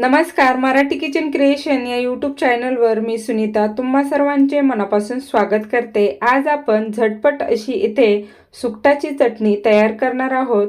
नमस्कार Marathi kitchen creation या YouTube चॅनलवर मी सुनीता. तुम्हा सर्वांचे मनापासून स्वागत करते. आज आपण झटपट अशी इथे सुकटाची चटणी तयार करणार आहोत.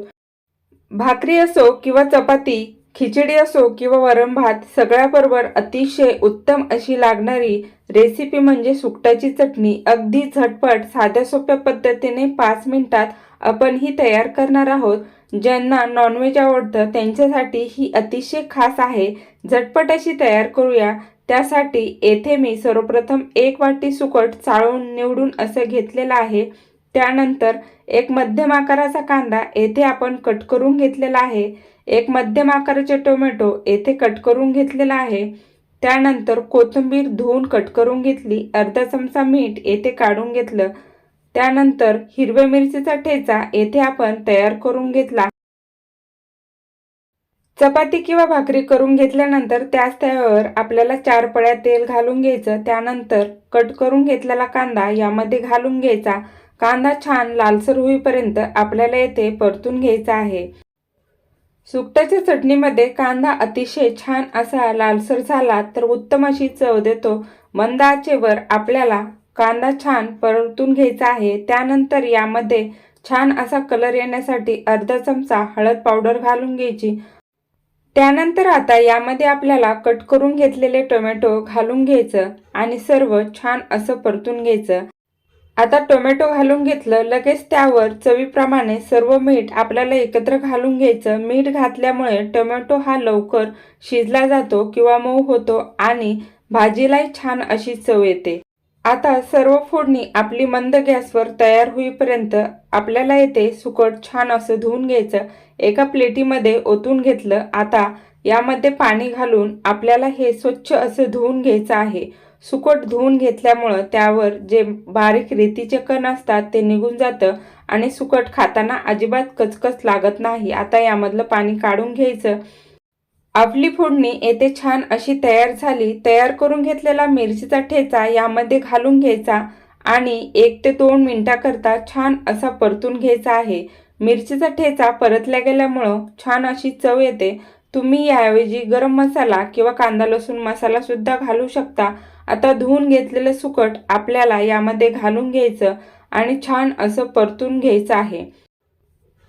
भाकरी असो किंवा चपाती खिचडी असो किंवा वरण भात सगळ्याबरोबर अतिशय उत्तम अशी लागणारी रेसिपी म्हणजे सुकटाची चटणी. अगदी झटपट साध्या सोप्या पद्धतीने पाच मिनिटात आपण ही तयार करणार आहोत. ज्यांना नॉनव्हेज आवडतं त्यांच्यासाठी ही अतिशय खास आहे. झटपट अशी तयार करूया. त्यासाठी येथे मी सर्वप्रथम एक वाटी सुकट चाळून निवडून असं घेतलेलं आहे. त्यानंतर एक मध्यम आकाराचा कांदा येथे आपण कट करून घेतलेला आहे. एक मध्यम आकाराचे टोमॅटो येथे कट करून घेतलेला आहे. त्यानंतर कोथिंबीर धुवून कट करून घेतली. अर्धा चमचा मीठ येथे काढून घेतलं. त्यानंतर हिरव्या मिरचीचा ठेचा येथे आपण तयार करून घेतला. चपाती किंवा भाकरी करून घेतल्यानंतर त्याच तव्यावर आपल्याला चार पळ्या तेल घालून घ्यायचं. त्यानंतर कट करून घेतलेला कांदा यामध्ये घालून घ्यायचा. कांदा छान लालसर होईपर्यंत आपल्याला येथे परतून घ्यायचा आहे. सुकट्याच्या चटणीमध्ये कांदा अतिशय छान असा लालसर झाला तर उत्तम अशी चव देतो. मंद आचेवर आपल्याला कांदा छान परतून घ्यायचा आहे. त्यानंतर यामध्ये छान असा कलर येण्यासाठी अर्धा चमचा हळद पावडर घालून घ्यायची. त्यानंतर आता यामध्ये आपल्याला कट करून घेतलेले टोमॅटो घालून घ्यायचं आणि सर्व छान असं परतून घ्यायचं. आता टोमॅटो घालून घेतलं लगेच त्यावर चवीप्रमाणे सर्व मीठ आपल्याला एकत्र घालून घ्यायचं. मीठ घातल्यामुळे टोमॅटो हा लवकर शिजला जातो किंवा मऊ होतो आणि भाजीलाही छान अशी चव येते. आता सर्व फोडणी आपली मंद गॅसवर तयार होईपर्यंत आपल्याला येथे सुकट छान असं धुवून घ्यायचं. एका प्लेटीमध्ये ओतून घेतलं. आता यामध्ये पाणी घालून आपल्याला हे स्वच्छ असं धुवून घ्यायचं आहे. सुकट धुवून घेतल्यामुळं त्यावर जे बारीक रेतीचे कण असतात ते निघून जातं आणि सुकट खाताना अजिबात कचकच लागत नाही. आता यामधलं पाणी काढून घ्यायचं. आपली फोडणी येथे छान अशी तयार झाली तयार करून घेतलेला मिरचीचा ठेचा यामध्ये घालून घ्यायचा आणि एक ते दोन मिनटाकरता छान असा परतून घ्यायचा आहे. मिरचीचा ठेचा परतल्या गेल्यामुळं छान अशी चव येते. तुम्ही याऐवजी गरम मसाला किंवा कांदा लसूण मसालासुद्धा घालू शकता. आता धुवून घेतलेलं सुकट आपल्याला यामध्ये घालून घ्यायचं आणि छान असं परतून घ्यायचं आहे.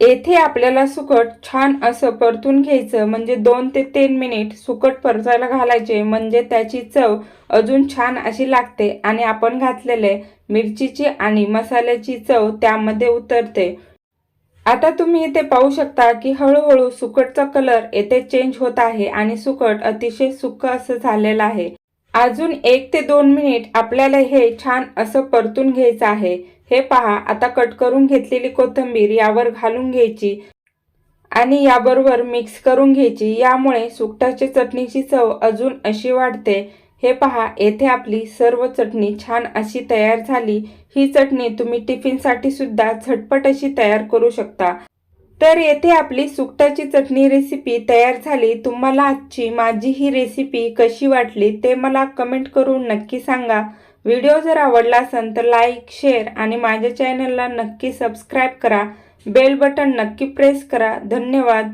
येथे आपल्याला सुकट छान असं परतून घ्यायचं म्हणजे दोन ते तीन मिनिट सुकट परतायला घालायचे म्हणजे त्याची चव अजून छान अशी लागते. आणि आपण घातलेले मिरचीची आणि मसाल्याची चव त्यामध्ये उतरते. आता तुम्ही इथे पाहू शकता की हळूहळू सुकटचा कलर येथे चेंज होत आहे आणि सुकट अतिशय सुक्क असं झालेलं आहे. अजून एक ते दोन मिनिट आपल्याला हे छान असं परतून घ्यायचं आहे. हे पहा आता कट करून घेतलेली कोथिंबीर यावर घालून घ्यायची आणि याबरोबर मिक्स करून घ्यायची. यामुळे सुकटाची चटणीची चव अजून अशी वाढते. हे पहा येथे आपली सर्व चटणी छान अशी तयार झाली. ही चटणी तुम्ही टिफिनसाठी सुद्धा झटपट अशी तयार करू शकता. तर येथे आपली सुकटाची चटणी रेसिपी तयार झाली. तुम्हाला आजची माझी ही रेसिपी कशी वाटली ते मला कमेंट करून नक्की सांगा. व्हिडिओ जर आवडला असेल तर लाईक शेअर आणि माझ्या चॅनलला नक्की सबस्क्राईब करा. बेल बटन नक्की प्रेस करा. धन्यवाद.